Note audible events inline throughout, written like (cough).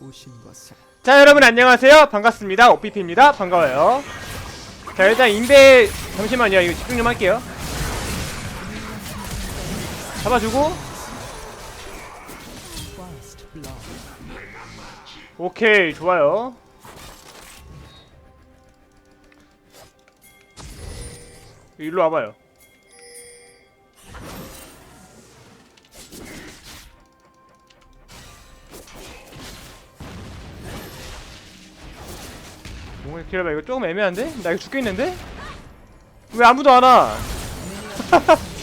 오신 것을. 자 여러분 안녕하세요. 반갑습니다. 오피피입니다. 반가워요. 자 일단 인베 잠시만요. 이거 집중 좀 할게요. 잡아주고. 오케이 좋아요. 일로 와봐요 뭔가 기다려봐 이거 조금 애매한데? 나 이거 죽겠는데? 왜 아무도 안 와? (laughs)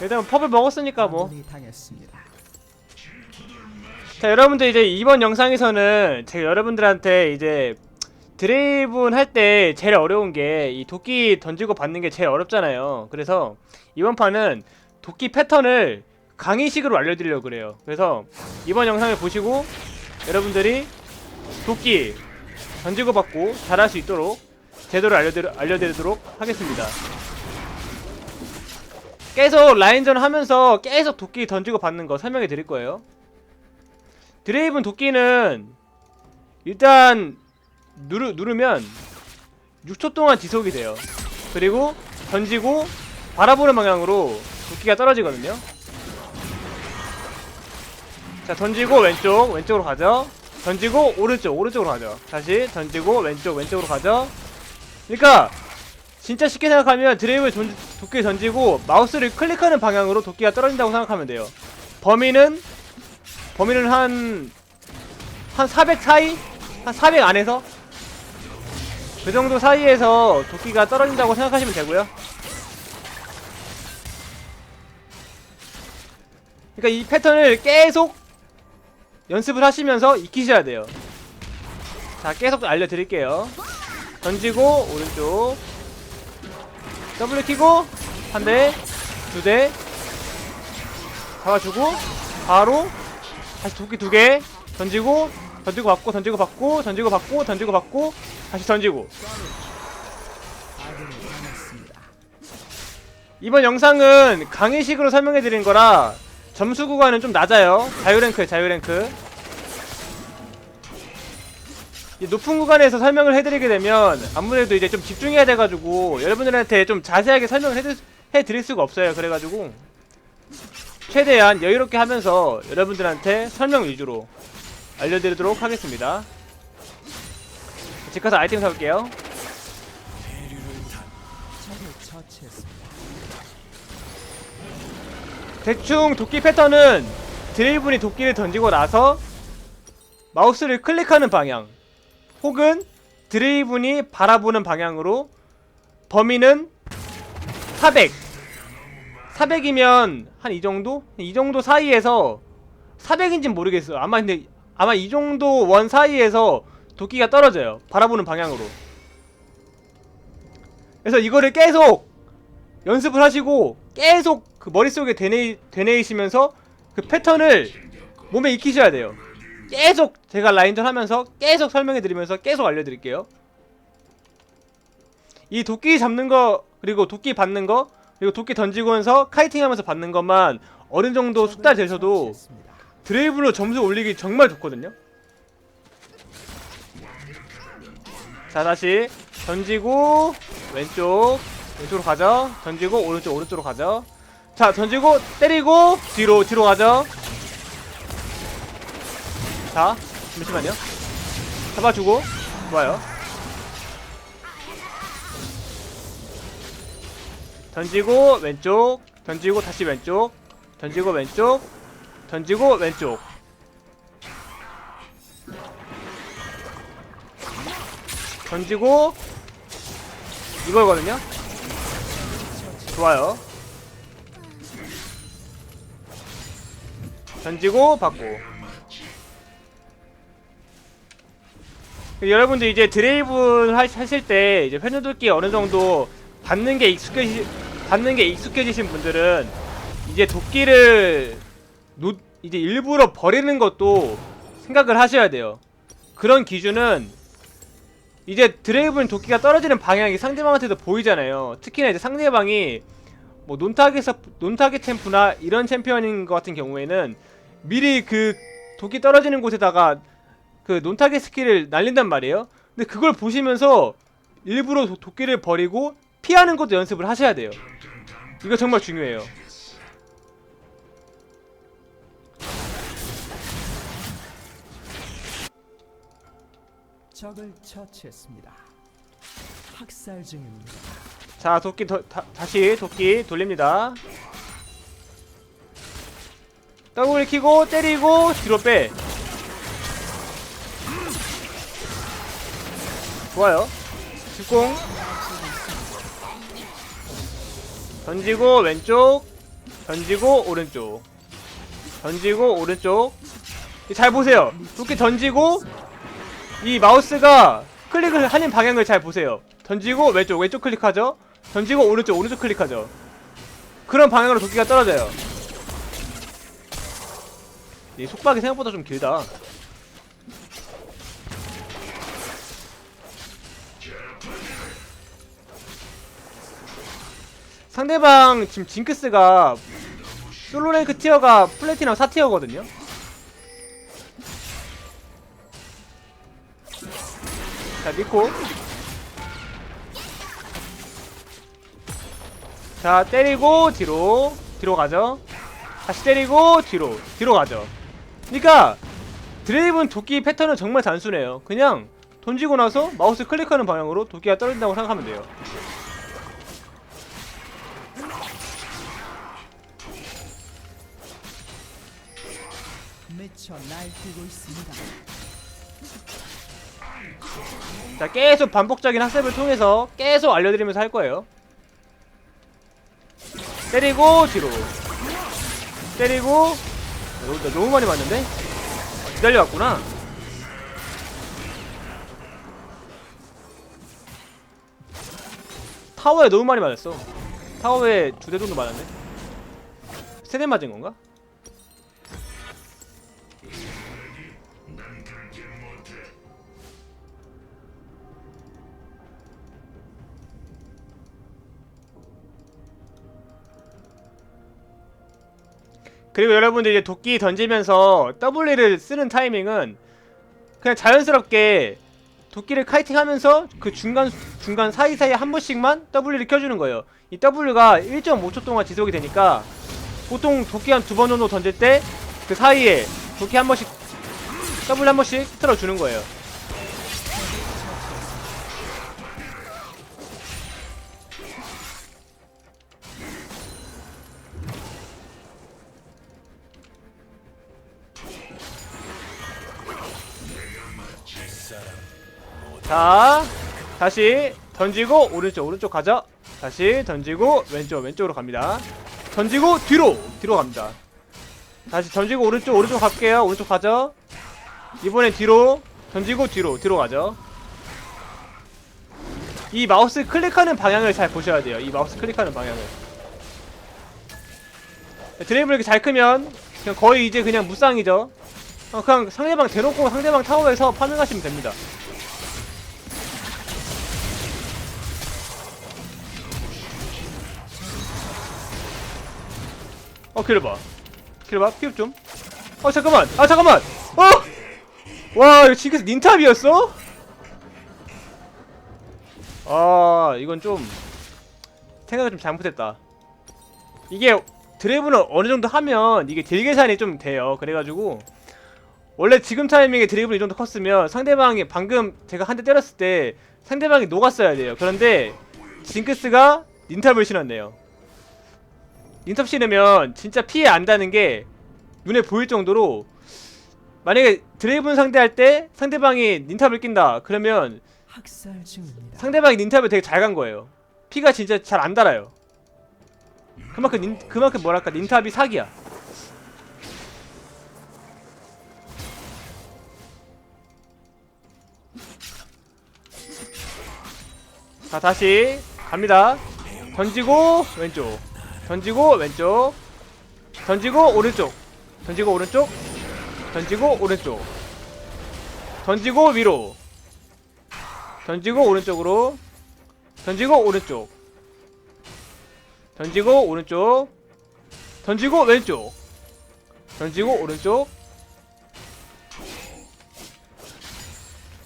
일단 펍을 먹었으니까 뭐. 자 여러분들 이제 이번 영상에서는 제가 여러분들한테 이제 드레이븐 할 때 제일 어려운 게 이 도끼 던지고 받는 게 제일 어렵잖아요 그래서 이번 판은 도끼 패턴을 강의식으로 알려드리려고 그래요 그래서 이번 영상을 보시고 여러분들이 도끼 던지고 받고 잘할 수 있도록 제대로 알려드리, 알려드리도록 하겠습니다 계속 라인전 하면서 계속 도끼 던지고 받는 거 설명해 드릴 거예요 드레이븐 도끼는 일단 누르, 누르면 6초 동안 지속이 돼요. 그리고 던지고 바라보는 방향으로 도끼가 떨어지거든요. 자, 던지고 왼쪽, 왼쪽으로 가죠. 던지고 오른쪽, 오른쪽으로 가죠. 다시 던지고 왼쪽, 왼쪽으로 가죠. 그러니까 진짜 쉽게 생각하면 드레이브를 던, 도끼를 던지고 마우스를 클릭하는 방향으로 도끼가 떨어진다고 생각하면 돼요. 범위는 범위는 한, 한 400 사이? 한 400 안에서? 그 정도 사이에서 도끼가 떨어진다고 생각하시면 되고요. 그러니까 이 패턴을 계속 연습을 하시면서 익히셔야 돼요. 자, 계속 알려드릴게요. 던지고, 오른쪽. W 키고, 한 대, 두 대. 잡아주고, 바로 다시 도끼 두 개 던지고 던지고 받고 던지고 받고 던지고 받고 던지고 받고 다시 던지고. 이번 영상은 강의식으로 설명해 드린 거라 점수 구간은 좀 낮아요. 자유랭크 자유랭크. 이 높은 구간에서 설명을 해드리게 되면 아무래도 이제 좀 집중해야 돼가지고 여러분들한테 좀 자세하게 설명을 해드, 해드릴 수가 없어요. 그래가지고 최대한 여유롭게 하면서 여러분들한테 설명 위주로 알려드리도록 하겠습니다. 집 가서 아이템 사올게요 대충 도끼 패턴은 드레이븐이 도끼를 던지고 나서 마우스를 클릭하는 방향 혹은 드레이븐이 바라보는 방향으로 범위는 400 400이면 한 이 정도? 이 정도 사이에서 400인진 모르겠어요. 아마 근데 아마 이 정도 원 사이에서 도끼가 떨어져요. 바라보는 방향으로. 그래서 이거를 계속 연습을 하시고 계속 그 머릿속에 되뇌, 되뇌이시면서 그 패턴을 몸에 익히셔야 돼요. 계속 제가 라인전 하면서 계속 설명해 드리면서 계속 알려드릴게요. 이 도끼 잡는 거 그리고 도끼 받는 거 그리고 도끼 던지면서 카이팅 하면서 받는 것만 어느 정도 숙달 되셔도 처치했습니다. 드레이블로 점수 올리기 정말 좋거든요. 자 다시 던지고 왼쪽 왼쪽으로 가죠. 던지고 오른쪽 오른쪽으로 가죠. 자 던지고 때리고 뒤로 뒤로 가죠. 자 잠시만요. 잡아주고 좋아요. 던지고 왼쪽 던지고 다시 왼쪽 던지고 왼쪽 던지고 왼쪽 던지고 이거거든요 좋아요 던지고 받고 여러분들 이제 드레이븐 하- 하실 때 이제 회전도끼 어느 정도 받는 게 익숙해지 받는 게 익숙해지신 분들은 이제 도끼를 놓, 이제 일부러 버리는 것도 생각을 하셔야 돼요. 그런 기준은 이제 드레이븐 도끼가 떨어지는 방향이 상대방한테도 보이잖아요. 특히나 이제 상대방이 뭐 논타겟에서 논타겟 챔프나 이런 챔피언인 것 같은 경우에는 미리 그 도끼 떨어지는 곳에다가 그 논타겟 스킬을 날린단 말이에요. 근데 그걸 보시면서 일부러 도, 도끼를 버리고 피하는 것도 연습을 하셔야 돼요. 이거 정말 중요해요. 적을 처치했습니다. 학살 중입니다. 자, 도끼 더, 다, 다시 도끼 돌립니다. 더블 키고 때리고 뒤로 빼. 좋아요. 직공. 던지고 왼쪽. 던지고 오른쪽. 던지고 오른쪽. 잘 보세요. 도끼 던지고 이 마우스가 클릭을 하는 방향을 잘 보세요. 던지고 왼쪽 왼쪽 클릭하죠. 던지고 오른쪽 오른쪽 클릭하죠. 그런 방향으로 도끼가 떨어져요. 이 속박이 생각보다 좀 길다. 상대방 지금 징크스가 솔로 랭크 티어가 플래티넘 4티어거든요. 자, 믿고. 자, 때리고 뒤로. 뒤로 가죠. 다시 때리고 뒤로. 뒤로 가죠. 그러니까 드레이븐 도끼 패턴은 정말 단순해요. 그냥 던지고 나서 마우스 클릭하는 방향으로 도끼가 떨어진다고 생각하면 돼요. 자, 계속 반복적인 학습을 통해서 계속 알려드리면서 할 거예요. 때리고 뒤로. 때리고 어, 나 너무 많이 맞는데? 아, 기다려왔구나. 타워에 너무 많이 맞았어. 타워에 두 대 정도 맞았네. 세 대 맞은 건가? 그리고 여러분들 이제 도끼 던지면서 W를 쓰는 타이밍은 그냥 자연스럽게 도끼를 카이팅하면서 그 중간 중간 사이사이 한 번씩만 W를 켜주는 거예요. 이 W가 1.5초 동안 지속이 되니까 보통 도끼 한 두 번 정도 던질 때 그 사이에 도끼 한 번씩 W 한 번씩 틀어주는 거예요. 자, 다시 던지고 오른쪽 오른쪽 가자. 다시 던지고 왼쪽 왼쪽으로 갑니다. 던지고 뒤로 뒤로 갑니다. 다시 던지고 오른쪽 오른쪽 갈게요. 오른쪽 가죠. 이번엔 뒤로 던지고 뒤로 뒤로 가죠. 이 마우스 클릭하는 방향을 잘 보셔야 돼요. 이 마우스 클릭하는 방향을. 드레이블 이렇게 잘 크면 그냥 거의 이제 그냥 무쌍이죠. 어, 그냥 상대방 대놓고 상대방 타워에서 파밍하시면 됩니다. 어 기다려봐. 기다려봐. 피업 좀 어 잠깐만. 아 잠깐만. 어! 와 이거 징크스 닌탑이었어? 아 이건 좀 생각을 좀 잘못했다. 이게 드래브는 어느 정도 하면 이게 딜 계산이 좀 돼요. 그래가지고 원래 지금 타이밍에 드리블 이 정도 컸으면 상대방이 방금 제가 한 대 때렸을 때 상대방이 녹았어야 돼요. 그런데 징크스가 닌탑을 신었네요 닌탑 신으면 진짜 피해 안다는 게 눈에 보일 정도로 만약에 드레이븐 상대할 때 상대방이 닌탑을 낀다 그러면. 상대방이 닌탑을 되게 잘 간 거예요. 피가 진짜 잘 안 달아요. 그만큼 닌, 그만큼 뭐랄까 닌탑이 사기야. 자 다시 갑니다. 던지고 왼쪽 던지고 왼쪽. 던지고 오른쪽. 던지고 오른쪽. 던지고 오른쪽. 던지고 위로. 던지고 오른쪽으로. 던지고 오른쪽. 던지고 오른쪽. 던지고 왼쪽. 던지고 오른쪽.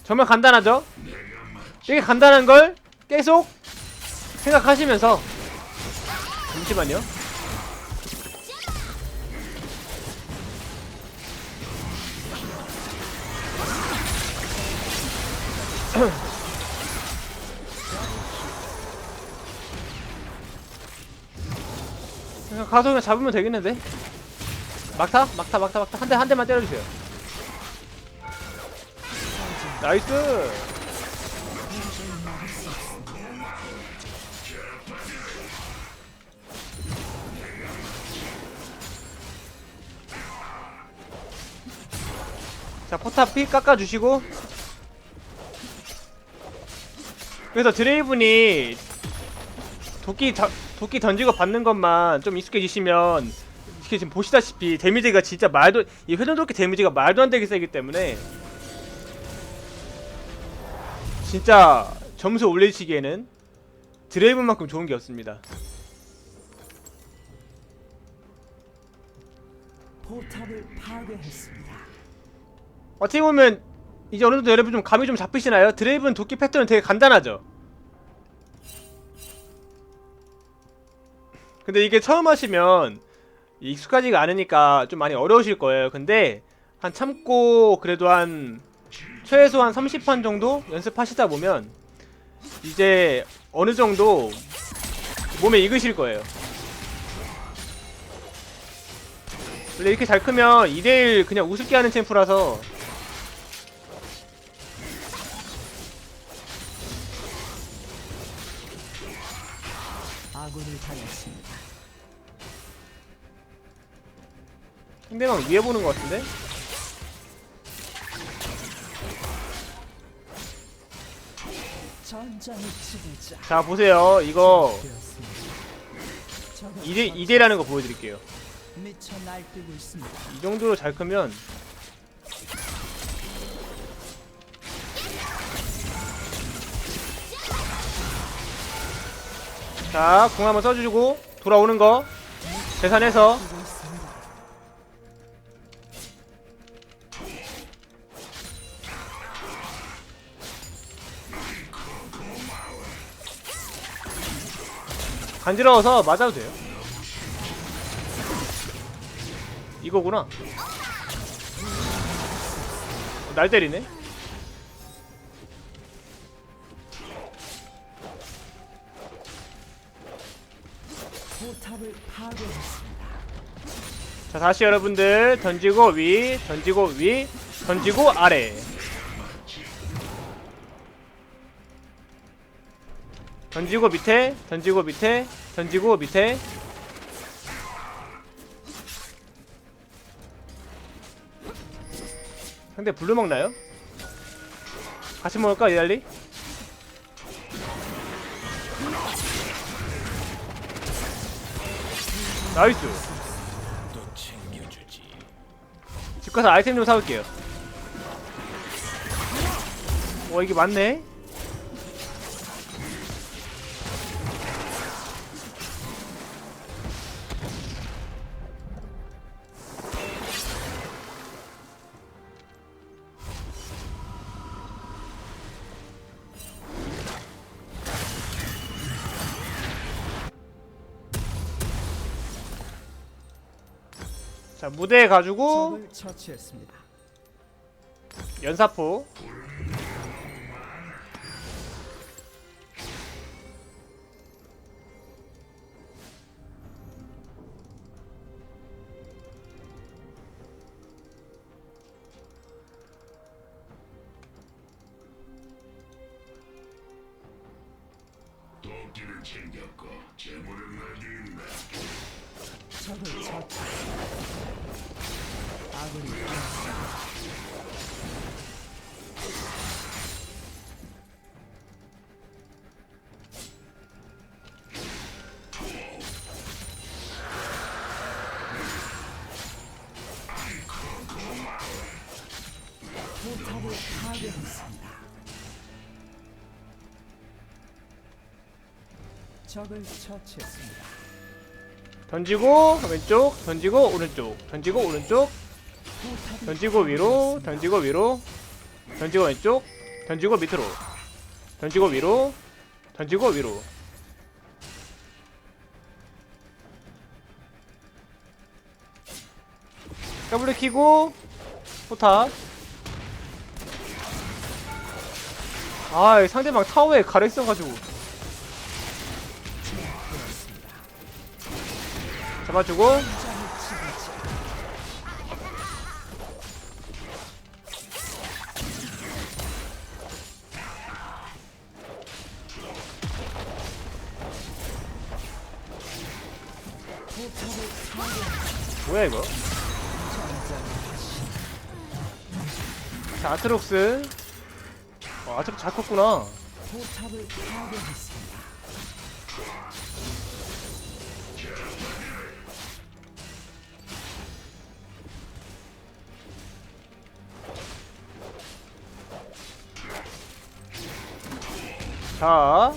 정말 간단하죠? 이게 간단한 걸 계속 생각하시면서 잠시만요 그냥 가서 그냥 잡으면 되겠는데? 막타? 막타 막타 막타 한 대 한 대만 때려주세요 나이스 자 포탑 피 깎아주시고 그래서 드레이븐이 도끼 자, 도끼 던지고 받는 것만 좀 익숙해지시면 이렇게 지금 보시다시피 데미지가 진짜 말도 이 회전 도끼 데미지가 말도 안 되게 세기 때문에 진짜 점수 올리시기에는 드레이븐만큼 좋은 게 없습니다. 포탑을 파괴했습니다. 어떻게 보면 이제 어느 정도 여러분 좀 감이 좀 잡히시나요? 드레이븐 도끼 패턴은 되게 간단하죠. 근데 이게 처음 하시면 익숙하지가 않으니까 좀 많이 어려우실 거예요. 근데 한 참고 그래도 한 최소 한 30판 정도 연습하시다 보면 이제 어느 정도 몸에 익으실 거예요. 원래 이렇게 잘 크면 2대1 그냥 우습게 하는 챔프라서 아군을 당했습니다. 상대방 위에 보는 것 같은데? 전장의 지배자 자 보세요 이거 되었습니다. 2대, 2대라는 거 보여드릴게요 미쳐 날뛰고 있습니다. 이 정도로 잘 크면 자, 궁 한번 써주고 돌아오는 거 계산해서. 간지러워서 맞아도 돼요. 이거구나. 어, 날 때리네. 자, 다시 여러분들 던지고 위, 던지고 위, 던지고 아래. 던지고 밑에, 던지고 밑에, 던지고 밑에. 상대 블루 먹나요? 같이 먹을까, 이달리? 나이스. 집 가서 아이템 좀 사올게요. 와 이게 맞네. 자 무대에 가지고 처치했습니다. 연사포 적을 처치했습니다. 던지고 왼쪽 던지고 오른쪽 던지고 오른쪽 던지고 위로 던지고 위로 던지고 왼쪽 던지고 밑으로 던지고 위로 던지고 위로. 더블 키고 포탑. 아 상대방 타워에 가려 있어가지고 잡아주고. 뭐야 이거? 자 아트록스. 어, 아트록스 잘 컸구나 자.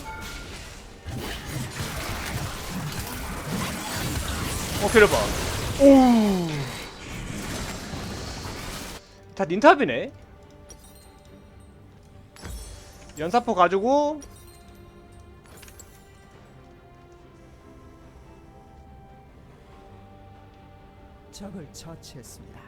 어, 기다려봐. 오. 다 닌탑이네. 연사포 가지고 적을 처치했습니다.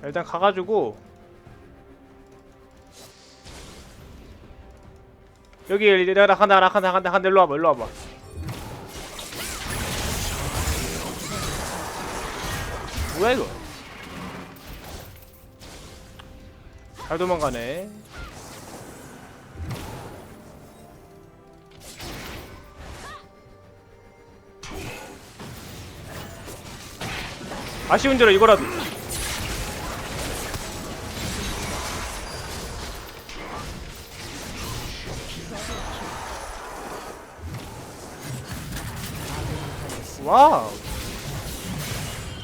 자, 일단 가가지고. 여기 내가 간다 나 간다 간다 간다. 일로 와봐 일로 와봐. 뭐야 이거? 잘 도망가네. 아쉬운 대로 이거라도 와우.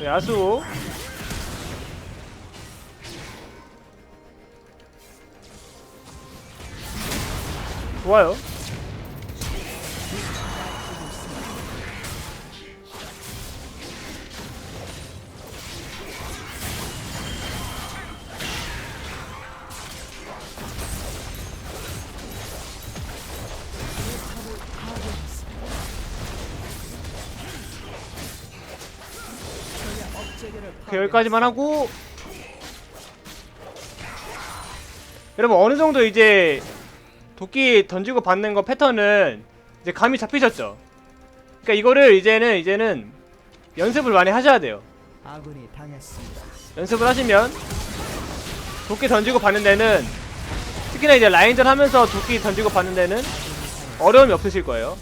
네, 야수. 좋아요 오케이 여기까지만 하고 여러분 어느 정도 이제 도끼 던지고 받는 거 패턴은 이제 감이 잡히셨죠? 그러니까 이거를 이제는 이제는 연습을 많이 하셔야 돼요. 아군이 당했습니다. 연습을 하시면 도끼 던지고 받는 데는 특히나 이제 라인전 하면서 도끼 던지고 받는 데는 어려움이 없으실 거예요.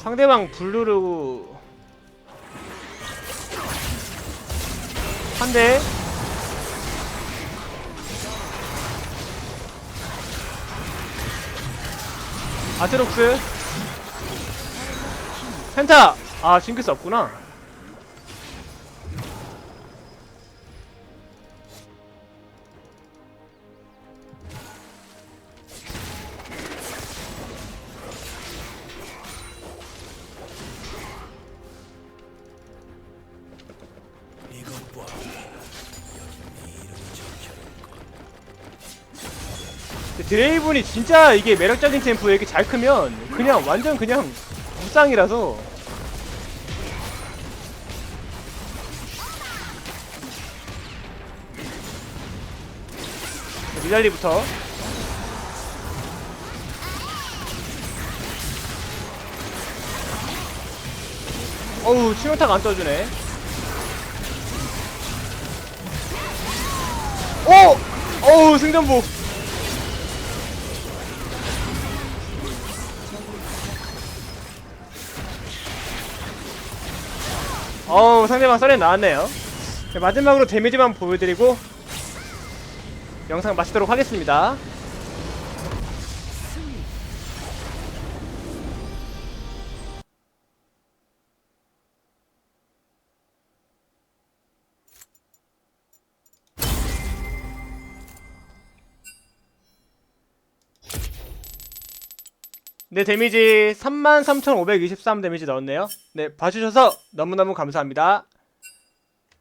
상대방 블루르 한 대. 아트록스. 펜타 아 징크스 없구나 드레이븐이 진짜 이게 매력적인 템포에 이렇게 잘 크면 그냥 완전 그냥 무쌍이라서. 미달리부터. 어우 치명타가 안 떠주네. 오! 어우 승전복 어우 상대방 썰에 나왔네요. 자, 마지막으로 데미지만 보여드리고 영상 마치도록 하겠습니다 네 데미지 33,523 데미지 넣었네요. 네 봐주셔서 너무너무 감사합니다